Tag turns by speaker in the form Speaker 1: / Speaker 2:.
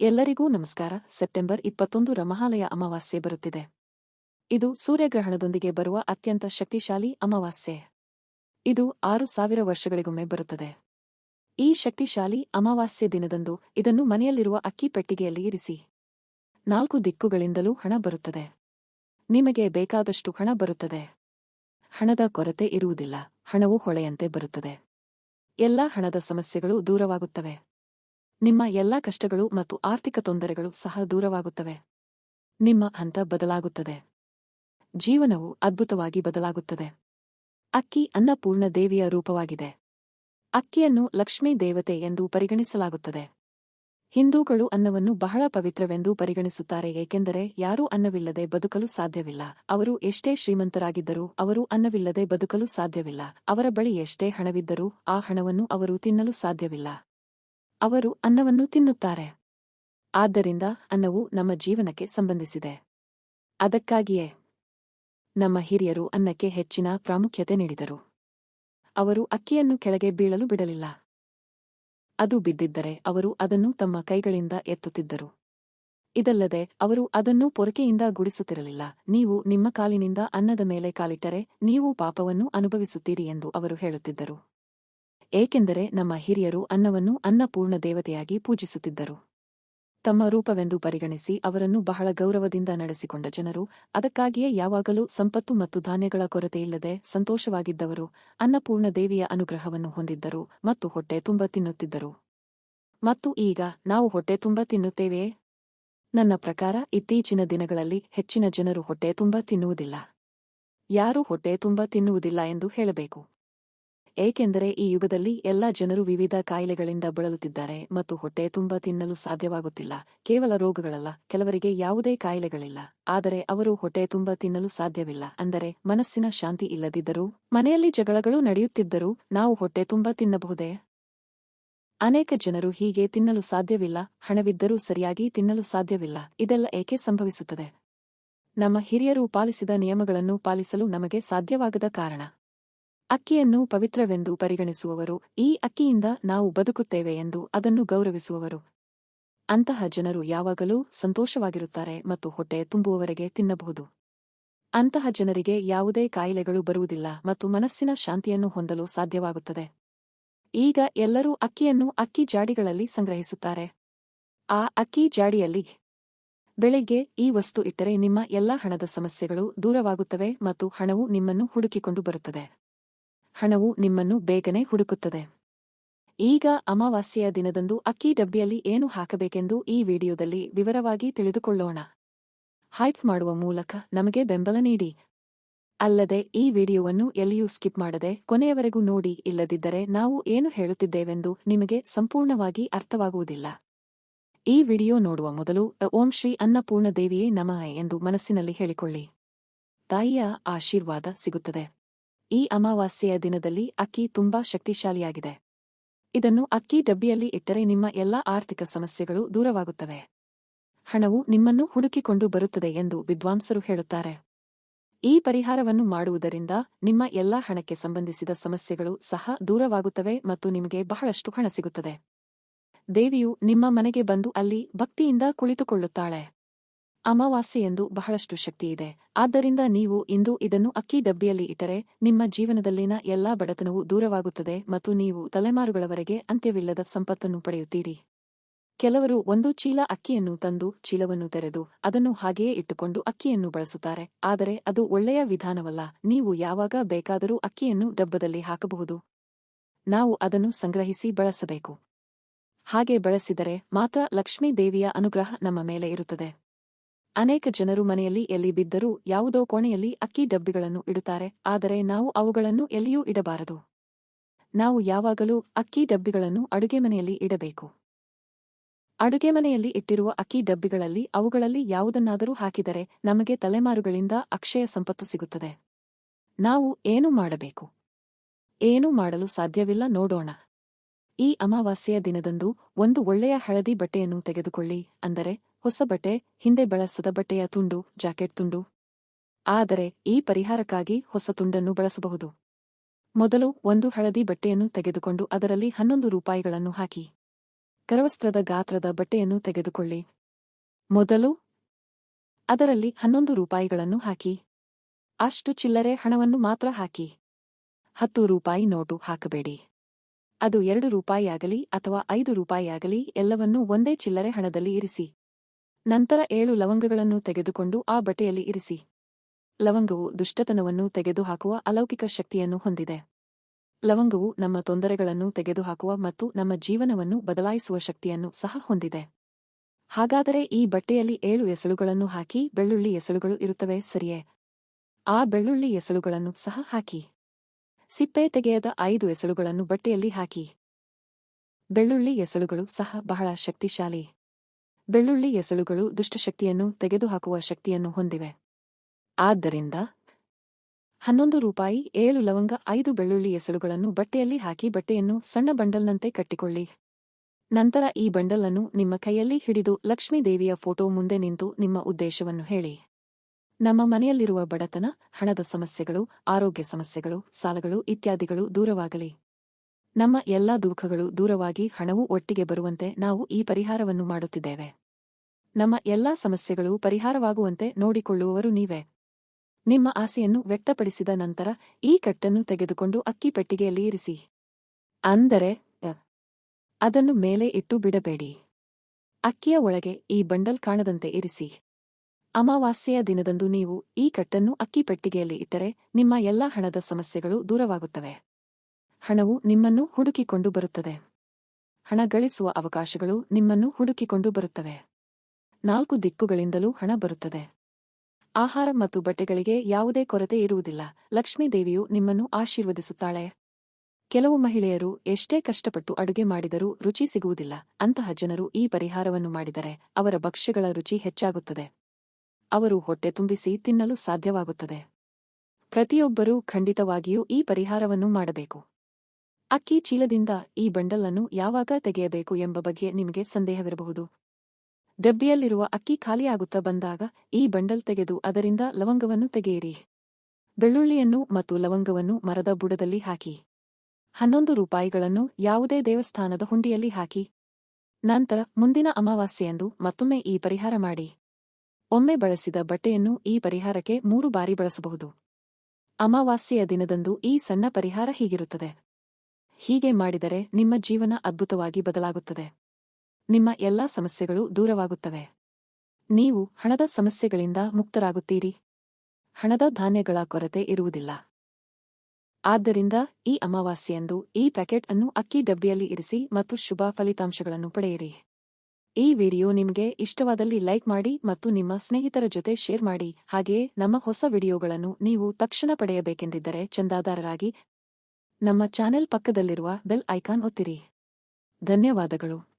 Speaker 1: ಎಲ್ಲರಿಗೂ ನಮಸ್ಕಾರ. ಸೆಪ್ಟೆಂಬರ್ ಇಪ್ಪತ್ತೊಂದು ರ ಮಹಾಲಯ ಅಮಾವಾಸ್ಯೆ ಬರುತ್ತಿದೆ. ಇದು ಸೂರ್ಯಗ್ರಹಣದೊಂದಿಗೆ ಬರುವ ಅತ್ಯಂತ ಶಕ್ತಿಶಾಲಿ ಅಮಾವಾಸ್ಯೆ. ಇದು ಆರು ಸಾವಿರ ವರ್ಷಗಳಿಗೊಮ್ಮೆ ಬರುತ್ತದೆ. ಈ ಶಕ್ತಿಶಾಲಿ ಅಮಾವಾಸ್ಯೆ ದಿನದಂದು ಇದನ್ನು ಮನೆಯಲ್ಲಿರುವ ಅಕ್ಕಿ ಪೆಟ್ಟಿಗೆಯಲ್ಲಿ ಇರಿಸಿ. ನಾಲ್ಕು ದಿಕ್ಕುಗಳಿಂದಲೂ ಹಣ ಬರುತ್ತದೆ. ನಿಮಗೆ ಬೇಕಾದಷ್ಟು ಹಣ ಬರುತ್ತದೆ. ಹಣದ ಕೊರತೆ ಇರುವುದಿಲ್ಲ. ಹಣವು ಹೊಳೆಯಂತೆ ಬರುತ್ತದೆ. ಎಲ್ಲಾ ಹಣದ ಸಮಸ್ಯೆಗಳು ದೂರವಾಗುತ್ತವೆ. ನಿಮ್ಮ ಎಲ್ಲಾ ಕಷ್ಟಗಳು ಮತ್ತು ಆರ್ಥಿಕ ತೊಂದರೆಗಳು ಸಹ ದೂರವಾಗುತ್ತವೆ. ನಿಮ್ಮ ಹಂತ ಬದಲಾಗುತ್ತದೆ. ಜೀವನವು ಅದ್ಭುತವಾಗಿ ಬದಲಾಗುತ್ತದೆ. ಅಕ್ಕಿ ಅನ್ನಪೂರ್ಣ ದೇವಿಯ ರೂಪವಾಗಿದೆ. ಅಕ್ಕಿಯನ್ನು ಲಕ್ಷ್ಮೀ ದೇವತೆ ಎಂದು ಪರಿಗಣಿಸಲಾಗುತ್ತದೆ. ಹಿಂದೂಗಳು ಅನ್ನವನ್ನು ಬಹಳ ಪವಿತ್ರವೆಂದು ಪರಿಗಣಿಸುತ್ತಾರೆ, ಏಕೆಂದರೆ ಯಾರೂ ಅನ್ನವಿಲ್ಲದೆ ಬದುಕಲು ಸಾಧ್ಯವಿಲ್ಲ. ಅವರು ಎಷ್ಟೇ ಶ್ರೀಮಂತರಾಗಿದ್ದರೂ ಅವರು ಅನ್ನವಿಲ್ಲದೆ ಬದುಕಲು ಸಾಧ್ಯವಿಲ್ಲ. ಅವರ ಬಳಿ ಎಷ್ಟೇ ಹಣವಿದ್ದರೂ ಆ ಹಣವನ್ನು ಅವರು ತಿನ್ನಲು ಸಾಧ್ಯವಿಲ್ಲ. ಅವರು ಅನ್ನವನ್ನು ತಿನ್ನುತ್ತಾರೆ. ಆದ್ದರಿಂದ ಅನ್ನವು ನಮ್ಮ ಜೀವನಕ್ಕೆ ಸಂಬಂಧಿಸಿದೆ. ಅದಕ್ಕಾಗಿಯೇ ನಮ್ಮ ಹಿರಿಯರು ಅನ್ನಕ್ಕೆ ಹೆಚ್ಚಿನ ಪ್ರಾಮುಖ್ಯತೆ ನೀಡಿದರು. ಅವರು ಅಕ್ಕಿಯನ್ನು ಕೆಳಗೆ ಬೀಳಲು ಬಿಡಲಿಲ್ಲ. ಅದು ಬಿದ್ದಿದ್ದರೆ ಅವರು ಅದನ್ನು ತಮ್ಮ ಕೈಗಳಿಂದ ಎತ್ತುತ್ತಿದ್ದರು. ಇದಲ್ಲದೆ ಅವರು ಅದನ್ನು ಪೊರಕೆಯಿಂದ ಗುಡಿಸುತ್ತಿರಲಿಲ್ಲ. ನೀವು ನಿಮ್ಮ ಕಾಲಿನಿಂದ ಅನ್ನದ ಮೇಲೆ ಕಾಲಿಟ್ಟರೆ ನೀವು ಪಾಪವನ್ನು ಅನುಭವಿಸುತ್ತೀರಿ ಎಂದು ಅವರು ಹೇಳುತ್ತಿದ್ದರು. ಏಕೆಂದರೆ ನಮ್ಮ ಹಿರಿಯರು ಅನ್ನವನ್ನು ಅನ್ನಪೂರ್ಣ ದೇವತೆಯಾಗಿ ಪೂಜಿಸುತ್ತಿದ್ದರು. ತಮ್ಮ ರೂಪವೆಂದು ಪರಿಗಣಿಸಿ ಅವರನ್ನು ಬಹಳ ಗೌರವದಿಂದ ನಡೆಸಿಕೊಂಡ ಜನರು, ಅದಕ್ಕಾಗಿಯೇ ಯಾವಾಗಲೂ ಸಂಪತ್ತು ಮತ್ತು ಧಾನ್ಯಗಳ ಕೊರತೆಯಿಲ್ಲದೆ ಸಂತೋಷವಾಗಿದ್ದವರು, ಅನ್ನಪೂರ್ಣ ದೇವಿಯ ಅನುಗ್ರಹವನ್ನು ಹೊಂದಿದ್ದರು ಮತ್ತು ಹೊಟ್ಟೆ ತುಂಬ ತಿನ್ನುತ್ತಿದ್ದರು. ಮತ್ತು ಈಗ ನಾವು ಹೊಟ್ಟೆ ತುಂಬ ತಿನ್ನುತ್ತೇವೆಯೇ ನನ್ನ ಪ್ರಕಾರ ಇತ್ತೀಚಿನ ದಿನಗಳಲ್ಲಿ ಹೆಚ್ಚಿನ ಜನರು ಹೊಟ್ಟೆ ತುಂಬ ತಿನ್ನುವುದಿಲ್ಲ. ಯಾರೂ ಹೊಟ್ಟೆ ತುಂಬ ತಿನ್ನುವುದಿಲ್ಲ ಎಂದು ಹೇಳಬೇಕು. ಏಕೆಂದರೆ ಈ ಯುಗದಲ್ಲಿ ಎಲ್ಲ ಜನರು ವಿವಿಧ ಕಾಯಿಲೆಗಳಿಂದ ಬಳಲುತ್ತಿದ್ದಾರೆ ಮತ್ತು ಹೊಟ್ಟೆ ತುಂಬಾ ತಿನ್ನಲು ಸಾಧ್ಯವಾಗುತ್ತಿಲ್ಲ, ಕೇವಲ ರೋಗಗಳಲ್ಲ, ಕೆಲವರಿಗೆ ಯಾವುದೇ ಕಾಯಿಲೆಗಳಿಲ್ಲ, ಆದರೆ ಅವರು ಹೊಟ್ಟೆ ತುಂಬಾ ತಿನ್ನಲು ಸಾಧ್ಯವಿಲ್ಲ, ಅಂದರೆ ಮನಸ್ಸಿನ ಶಾಂತಿ ಇಲ್ಲದಿದ್ದರೂ, ಮನೆಯಲ್ಲಿ ಜಗಳಗಳು ನಡೆಯುತ್ತಿದ್ದರೂ ನಾವು ಹೊಟ್ಟೆ ತುಂಬಾ ತಿನ್ನಬಹುದೇ? ಅನೇಕ ಜನರು ಹೀಗೆ ತಿನ್ನಲು ಸಾಧ್ಯವಿಲ್ಲ, ಹಣವಿದ್ದರೂ ಸರಿಯಾಗಿ ತಿನ್ನಲು ಸಾಧ್ಯವಿಲ್ಲ, ಇದೆಲ್ಲ ಏಕೆ ಸಂಭವಿಸುತ್ತದೆ? ನಮ್ಮ ಹಿರಿಯರು ಪಾಲಿಸಿದ ನಿಯಮಗಳನ್ನು ಪಾಲಿಸಲು ನಮಗೆ ಸಾಧ್ಯವಾಗದ ಕಾರಣ. ಅಕ್ಕಿಯನ್ನು ಪವಿತ್ರವೆಂದು ಪರಿಗಣಿಸುವವರು, ಈ ಅಕ್ಕಿಯಿಂದ ನಾವು ಬದುಕುತ್ತೇವೆ ಎಂದು ಅದನ್ನು ಗೌರವಿಸುವವರು. ಅಂತಹ ಜನರು ಯಾವಾಗಲೂ ಸಂತೋಷವಾಗಿರುತ್ತಾರೆ ಮತ್ತು ಹೊಟ್ಟೆ ತುಂಬುವವರೆಗೆ ತಿನ್ನಬಹುದು. ಅಂತಹ ಜನರಿಗೆ ಯಾವುದೇ ಕಾಯಿಲೆಗಳು ಬರುವುದಿಲ್ಲ ಮತ್ತು ಮನಸ್ಸಿನ ಶಾಂತಿಯನ್ನು ಹೊಂದಲು ಸಾಧ್ಯವಾಗುತ್ತದೆ. ಈಗ ಎಲ್ಲರೂ ಅಕ್ಕಿಯನ್ನು ಅಕ್ಕಿ ಜಾಡಿಗಳಲ್ಲಿ ಸಂಗ್ರಹಿಸುತ್ತಾರೆ. ಆ ಅಕ್ಕಿ ಜಾಡಿಯಲ್ಲಿ ಬೆಳಿಗ್ಗೆ ಈ ವಸ್ತು ಇಟ್ಟರೆ ನಿಮ್ಮ ಎಲ್ಲಾ ಹಣದ ಸಮಸ್ಯೆಗಳು ದೂರವಾಗುತ್ತವೆ ಮತ್ತು ಹಣವು ನಿಮ್ಮನ್ನು ಹುಡುಕಿಕೊಂಡು ಬರುತ್ತದೆ. ಹಣವು ನಿಮ್ಮನ್ನು ಬೇಗನೆ ಹುಡುಕುತ್ತದೆ. ಈಗ ಅಮಾವಾಸ್ಯೆಯ ದಿನದಂದು ಅಕ್ಕಿ ಡಬ್ಬಿಯಲ್ಲಿ ಏನು ಹಾಕಬೇಕೆಂದು ಈ ವಿಡಿಯೋದಲ್ಲಿ ವಿವರವಾಗಿ ತಿಳಿದುಕೊಳ್ಳೋಣ. ಹೈಪ್ ಮಾಡುವ ಮೂಲಕ ನಮಗೆ ಬೆಂಬಲ ನೀಡಿ. ಅಲ್ಲದೆ ಈ ವಿಡಿಯೋವನ್ನು ಎಲ್ಲಿಯೂ ಸ್ಕಿಪ್ ಮಾಡದೆ ಕೊನೆಯವರೆಗೂ ನೋಡಿ, ಇಲ್ಲದಿದ್ದರೆ ನಾವು ಏನು ಹೇಳುತ್ತಿದ್ದೇವೆಂದು ನಿಮಗೆ ಸಂಪೂರ್ಣವಾಗಿ ಅರ್ಥವಾಗುವುದಿಲ್ಲ. ಈ ವಿಡಿಯೋ ನೋಡುವ ಮೊದಲು ಓಂ ಶ್ರೀ ಅನ್ನಪೂರ್ಣ ದೇವಿಯೇ ನಮಃ ಎಂದು ಮನಸ್ಸಿನಲ್ಲಿ ಹೇಳಿಕೊಳ್ಳಿ. ತಾಯಿಯ ಆಶೀರ್ವಾದ ಸಿಗುತ್ತದೆ. ಈ ಅಮಾವಾಸ್ಯೆಯ ದಿನದಲ್ಲಿ ಅಕ್ಕಿ ತುಂಬಾ ಶಕ್ತಿಶಾಲಿಯಾಗಿದೆ. ಇದನ್ನು ಅಕ್ಕಿ ಡಬ್ಬಿಯಲ್ಲಿ ಇಟ್ಟರೆ ನಿಮ್ಮ ಎಲ್ಲಾ ಆರ್ಥಿಕ ಸಮಸ್ಯೆಗಳು ದೂರವಾಗುತ್ತವೆ. ಹಣವು ನಿಮ್ಮನ್ನು ಹುಡುಕಿಕೊಂಡು ಬರುತ್ತದೆ ಎಂದು ವಿದ್ವಾಂಸರು ಹೇಳುತ್ತಾರೆ. ಈ ಪರಿಹಾರವನ್ನು ಮಾಡುವುದರಿಂದ ನಿಮ್ಮ ಎಲ್ಲಾ ಹಣಕ್ಕೆ ಸಂಬಂಧಿಸಿದ ಸಮಸ್ಯೆಗಳು ಸಹ ದೂರವಾಗುತ್ತವೆ ಮತ್ತು ನಿಮಗೆ ಬಹಳಷ್ಟು ಹಣ ಸಿಗುತ್ತದೆ. ದೇವಿಯು ನಿಮ್ಮ ಮನೆಗೆ ಬಂದು ಅಲ್ಲಿ ಭಕ್ತಿಯಿಂದ ಕುಳಿತುಕೊಳ್ಳುತ್ತಾಳೆ. ಅಮಾವಾಸ್ಯೆಯೆಂದು ಬಹಳಷ್ಟು ಶಕ್ತಿಯಿದೆ ಆದ್ದರಿಂದ ನೀವು ಇಂದು ಇದನ್ನು ಅಕ್ಕಿ ಡಬ್ಬಿಯಲ್ಲಿ ಇಟ್ಟರೆ ನಿಮ್ಮ ಜೀವನದಲ್ಲಿನ ಎಲ್ಲಾ ಬಡತನವು ದೂರವಾಗುತ್ತದೆ ಮತ್ತು ನೀವು ತಲೆಮಾರುಗಳವರೆಗೆ ಅಂತ್ಯವಿಲ್ಲದ ಸಂಪತ್ತನ್ನು ಪಡೆಯುತ್ತೀರಿ. ಕೆಲವರು ಒಂದು ಚೀಲ ಅಕ್ಕಿಯನ್ನು ತಂದು ಚೀಲವನ್ನು ತೆರೆದು ಅದನ್ನು ಹಾಗೆಯೇ ಇಟ್ಟುಕೊಂಡು ಅಕ್ಕಿಯನ್ನು ಬಳಸುತ್ತಾರೆ. ಆದರೆ ಅದು ಒಳ್ಳೆಯ ವಿಧಾನವಲ್ಲ. ನೀವು ಯಾವಾಗ ಬೇಕಾದರೂ ಅಕ್ಕಿಯನ್ನು ಡಬ್ಬದಲ್ಲಿ ಹಾಕಬಹುದು. ನಾವು ಅದನ್ನು ಸಂಗ್ರಹಿಸಿ ಬಳಸಬೇಕು. ಹಾಗೆ ಬಳಸಿದರೆ ಮಾತ್ರ ಲಕ್ಷ್ಮೀ ದೇವಿಯ ಅನುಗ್ರಹ ನಮ್ಮ ಮೇಲೆ ಇರುತ್ತದೆ. ಅನೇಕ ಜನರು ಮನೆಯಲ್ಲಿ ಎಲ್ಲಿ ಬಿದ್ದರೂ ಯಾವುದೋ ಕೋಣೆಯಲ್ಲಿ ಅಕ್ಕಿ ಡಬ್ಬಿಗಳನ್ನು ಇಡುತ್ತಾರೆ, ಆದರೆ ನಾವು ಅವುಗಳನ್ನು ಎಲ್ಲಿಯೂ ಇಡಬಾರದು. ನಾವು ಯಾವಾಗಲೂ ಅಕ್ಕಿ ಡಬ್ಬಿಗಳನ್ನು ಅಡುಗೆ ಮನೆಯಲ್ಲಿ ಇಡಬೇಕು. ಅಡುಗೆ ಮನೆಯಲ್ಲಿ ಇಟ್ಟಿರುವ ಅಕ್ಕಿ ಡಬ್ಬಿಗಳಲ್ಲಿ ಅವುಗಳಲ್ಲಿ ಯಾವುದನ್ನಾದರೂ ಹಾಕಿದರೆ ನಮಗೆ ತಲೆಮಾರುಗಳಿಂದ ಅಕ್ಷಯ ಸಂಪತ್ತು ಸಿಗುತ್ತದೆ. ನಾವು ಏನು ಮಾಡಬೇಕು? ಏನೂ ಮಾಡಲು ಸಾಧ್ಯವಿಲ್ಲ ನೋಡೋಣ. ಈ ಅಮಾವಾಸ್ಯೆಯ ದಿನದಂದು ಒಂದು ಒಳ್ಳೆಯ ಹಳದಿ ಬಟ್ಟೆಯನ್ನು ತೆಗೆದುಕೊಳ್ಳಿ, ಅಂದರೆ ಹೊಸ ಬಟ್ಟೆ, ಹಿಂದೆ ಬಳಸದ ಬಟ್ಟೆಯ ತುಂಡು, ಜಾಕೆಟ್ ತುಂಡು. ಆದರೆ ಈ ಪರಿಹಾರಕ್ಕಾಗಿ ಹೊಸ ತುಂಡನ್ನು ಬಳಸಬಹುದು. ಮೊದಲು ಒಂದು ಹಳದಿ ಬಟ್ಟೆಯನ್ನು ತೆಗೆದುಕೊಂಡು ಅದರಲ್ಲಿ ಹನ್ನೊಂದು ರೂಪಾಯಿಗಳನ್ನು ಹಾಕಿ. ಕರವಸ್ತ್ರದ ಗಾತ್ರದ ಬಟ್ಟೆಯನ್ನು ತೆಗೆದುಕೊಳ್ಳಿ. ಮೊದಲು ಅದರಲ್ಲಿ ಹನ್ನೊಂದು ರೂಪಾಯಿಗಳನ್ನು ಹಾಕಿ. ಅಷ್ಟು ಚಿಲ್ಲರೆ ಹಣವನ್ನು ಮಾತ್ರ ಹಾಕಿ. ಹತ್ತು ರೂಪಾಯಿ ನೋಟು ಹಾಕಬೇಡಿ. ಅದು ಎರಡು ರೂಪಾಯಿಯಾಗಲಿ ಅಥವಾ ಐದು ರೂಪಾಯಿಯಾಗಲಿ ಎಲ್ಲವನ್ನೂ ಒಂದೇ ಚಿಲ್ಲರೆ ಹಣದಲ್ಲಿ ಇರಿಸಿ. ನಂತರ ಏಳು ಲವಂಗಗಳನ್ನು ತೆಗೆದುಕೊಂಡು ಆ ಬಟ್ಟೆಯಲ್ಲಿ ಇರಿಸಿ. ಲವಂಗವು ದುಷ್ಟತನವನ್ನು ತೆಗೆದುಹಾಕುವ ಅಲೌಕಿಕ ಶಕ್ತಿಯನ್ನು ಹೊಂದಿದೆ. ಲವಂಗವು ನಮ್ಮ ತೊಂದರೆಗಳನ್ನು ತೆಗೆದುಹಾಕುವ ಮತ್ತು ನಮ್ಮ ಜೀವನವನ್ನು ಬದಲಾಯಿಸುವ ಶಕ್ತಿಯನ್ನು ಸಹ ಹೊಂದಿದೆ. ಹಾಗಾದರೆ ಈ ಬಟ್ಟೆಯಲ್ಲಿ ಏಳು ಎಸಳುಗಳನ್ನು ಹಾಕಿ ಬೆಳ್ಳುಳ್ಳಿ ಎಸಳುಗಳು ಇರುತ್ತವೆ ಸರಿಯೇ? ಆ ಬೆಳ್ಳುಳ್ಳಿ ಎಸಳುಗಳನ್ನು ಸಹ ಹಾಕಿ. ಸಿಪ್ಪೆ ತೆಗೆಯದ ಐದು ಎಸಳುಗಳನ್ನು ಬಟ್ಟೆಯಲ್ಲಿ ಹಾಕಿ. ಬೆಳ್ಳುಳ್ಳಿ ಎಸಳುಗಳು ಸಹ ಬಹಳ ಶಕ್ತಿಶಾಲಿ. ಬೆಳ್ಳುಳ್ಳಿ ಎಸಳುಗಳು ದುಷ್ಟಶಕ್ತಿಯನ್ನು ತೆಗೆದುಹಾಕುವ ಶಕ್ತಿಯನ್ನು ಹೊಂದಿವೆ. ಆದ್ದರಿಂದ ಹನ್ನೊಂದು ರೂಪಾಯಿ, ಏಳು ಲವಂಗ, ಐದು ಬೆಳ್ಳುಳ್ಳಿ ಎಸಳುಗಳನ್ನು ಬಟ್ಟೆಯಲ್ಲಿ ಹಾಕಿ ಬಟ್ಟೆಯನ್ನು ಸಣ್ಣ ಬಂಡಲ್ನಂತೆ ಕಟ್ಟಿಕೊಳ್ಳಿ. ನಂತರ ಈ ಬಂಡಲನ್ನು ನಿಮ್ಮ ಕೈಯಲ್ಲಿ ಹಿಡಿದು ಲಕ್ಷ್ಮೀದೇವಿಯ ಫೋಟೋ ಮುಂದೆ ನಿಂತು ನಿಮ್ಮ ಉದ್ದೇಶವನ್ನು ಹೇಳಿ. ನಮ್ಮ ಮನೆಯಲ್ಲಿರುವ ಬಡತನ, ಹಣದ ಸಮಸ್ಯೆಗಳು, ಆರೋಗ್ಯ ಸಮಸ್ಯೆಗಳು, ಸಾಲಗಳು ಇತ್ಯಾದಿಗಳು ದೂರವಾಗಲಿ. ನಮ್ಮ ಎಲ್ಲಾ ದುಃಖಗಳು ದೂರವಾಗಿ ಹಣವು ಒಟ್ಟಿಗೆ ಬರುವಂತೆ ನಾವು ಈ ಪರಿಹಾರವನ್ನು ಮಾಡುತ್ತಿದ್ದೇವೆ. ನಮ್ಮ ಎಲ್ಲಾ ಸಮಸ್ಯೆಗಳು ಪರಿಹಾರವಾಗುವಂತೆ ನೋಡಿಕೊಳ್ಳುವವರು ನೀವೇ. ನಿಮ್ಮ ಆಸೆಯನ್ನು ವ್ಯಕ್ತಪಡಿಸಿದ ನಂತರ ಈ ಕಟ್ಟನ್ನು ತೆಗೆದುಕೊಂಡು ಅಕ್ಕಿ ಪೆಟ್ಟಿಗೆಯಲ್ಲಿ ಇರಿಸಿ. ಅಂದರೆ ಅದನ್ನು ಮೇಲೆ ಇಟ್ಟು ಬಿಡಬೇಡಿ. ಅಕ್ಕಿಯ ಒಳಗೆ ಈ ಬಂಡಲ್ ಕಾಣದಂತೆ ಇರಿಸಿ. ಅಮಾವಾಸ್ಯೆಯ ದಿನದಂದು ನೀವು ಈ ಕಟ್ಟನ್ನು ಅಕ್ಕಿ ಪೆಟ್ಟಿಗೆಯಲ್ಲಿ ಇಟ್ಟರೆ ನಿಮ್ಮ ಎಲ್ಲಾ ಹಣದ ಸಮಸ್ಯೆಗಳು ದೂರವಾಗುತ್ತವೆ. ಹಣವು ನಿಮ್ಮನ್ನು ಹುಡುಕಿಕೊಂಡು ಬರುತ್ತದೆ. ಹಣ ಗಳಿಸುವ ಅವಕಾಶಗಳು ನಿಮ್ಮನ್ನು ಹುಡುಕಿಕೊಂಡು ಬರುತ್ತವೆ. ನಾಲ್ಕು ದಿಕ್ಕುಗಳಿಂದಲೂ ಹಣ ಬರುತ್ತದೆ. ಆಹಾರ ಮತ್ತು ಬಟ್ಟೆಗಳಿಗೆ ಯಾವುದೇ ಕೊರತೆ ಇರುವುದಿಲ್ಲ. ಲಕ್ಷ್ಮೀದೇವಿಯು ನಿಮ್ಮನ್ನು ಆಶೀರ್ವದಿಸುತ್ತಾಳೆ. ಕೆಲವು ಮಹಿಳೆಯರು ಎಷ್ಟೇ ಕಷ್ಟಪಟ್ಟು ಅಡುಗೆ ಮಾಡಿದರೂ ರುಚಿ ಸಿಗುವುದಿಲ್ಲ. ಅಂತಹ ಜನರು ಈ ಪರಿಹಾರವನ್ನು ಮಾಡಿದರೆ ಅವರ ಭಕ್ಷ್ಯಗಳ ರುಚಿ ಹೆಚ್ಚಾಗುತ್ತದೆ. ಅವರು ಹೊಟ್ಟೆ ತುಂಬಿಸಿ ತಿನ್ನಲು ಸಾಧ್ಯವಾಗುತ್ತದೆ. ಪ್ರತಿಯೊಬ್ಬರೂ ಖಂಡಿತವಾಗಿಯೂ ಈ ಪರಿಹಾರವನ್ನು ಮಾಡಬೇಕು. ಅಕ್ಕಿ ಚೀಲದಿಂದ ಈ ಬಂಡಲ್ ಅನ್ನು ಯಾವಾಗ ತೆಗೆಯಬೇಕು ಎಂಬ ಬಗ್ಗೆ ನಿಮಗೆ ಸಂದೇಹವಿರಬಹುದು. ಡಬ್ಬಿಯಲ್ಲಿರುವ ಅಕ್ಕಿ ಖಾಲಿಯಾಗುತ್ತಾ ಬಂದಾಗ ಈ ಬಂಡಲ್ ತೆಗೆದು ಅದರಿಂದ ಲವಂಗವನ್ನು ತೆಗೆಯಿರಿ. ಬೆಳ್ಳುಳ್ಳಿಯನ್ನು ಮತ್ತು ಲವಂಗವನ್ನು ಮರದ ಬುಡದಲ್ಲಿ ಹಾಕಿ. ಹನ್ನೊಂದು ರೂಪಾಯಿಗಳನ್ನು ಯಾವುದೇ ದೇವಸ್ಥಾನದ ಹುಂಡಿಯಲ್ಲಿ ಹಾಕಿ. ನಂತರ ಮುಂದಿನ ಅಮಾವಾಸ್ಯೆಯಂದು ಮತ್ತೊಮ್ಮೆ ಈ ಪರಿಹಾರ ಮಾಡಿ. ಒಮ್ಮೆ ಬಳಸಿದ ಬಟ್ಟೆಯನ್ನು ಈ ಪರಿಹಾರಕ್ಕೆ ಮೂರು ಬಾರಿ ಬಳಸಬಹುದು. ಅಮಾವಾಸ್ಯೆಯ ದಿನದಂದು ಈ ಸಣ್ಣ ಪರಿಹಾರ ಹೀಗಿರುತ್ತದೆ. ಹೀಗೆ ಮಾಡಿದರೆ ನಿಮ್ಮ ಜೀವನ ಅದ್ಭುತವಾಗಿ ಬದಲಾಗುತ್ತದೆ. ನಿಮ್ಮ ಎಲ್ಲಾ ಸಮಸ್ಯೆಗಳು ದೂರವಾಗುತ್ತವೆ. ನೀವು ಹಣದ ಸಮಸ್ಯೆಗಳಿಂದ ಮುಕ್ತರಾಗುತ್ತೀರಿ. ಹಣದ ಧಾನ್ಯಗಳ ಕೊರತೆ ಇರುವುದಿಲ್ಲ. ಆದ್ದರಿಂದ ಈ ಅಮಾವಾಸ್ಯೆಯಂದು ಈ ಪ್ಯಾಕೆಟ್ ಅನ್ನು ಅಕ್ಕಿ ಡಬ್ಬಿಯಲ್ಲಿ ಇರಿಸಿ ಮತ್ತು ಶುಭ ಫಲಿತಾಂಶಗಳನ್ನು ಪಡೆಯಿರಿ. ಈ ವಿಡಿಯೋ ನಿಮಗೆ ಇಷ್ಟವಾದಲ್ಲಿ ಲೈಕ್ ಮಾಡಿ ಮತ್ತು ನಿಮ್ಮ ಸ್ನೇಹಿತರ ಜೊತೆ ಶೇರ್ ಮಾಡಿ. ಹಾಗೆಯೇ ನಮ್ಮ ಹೊಸ ವಿಡಿಯೋಗಳನ್ನು ನೀವು ತಕ್ಷಣ ಪಡೆಯಬೇಕೆಂದಿದ್ದರೆ ಚಂದಾದಾರರಾಗಿ ನಮ್ಮ ಚಾನೆಲ್ ಪಕ್ಕದಲ್ಲಿರುವ ಬೆಲ್ ಐಕಾನ್ ಒತ್ತಿರಿ. ಧನ್ಯವಾದಗಳು.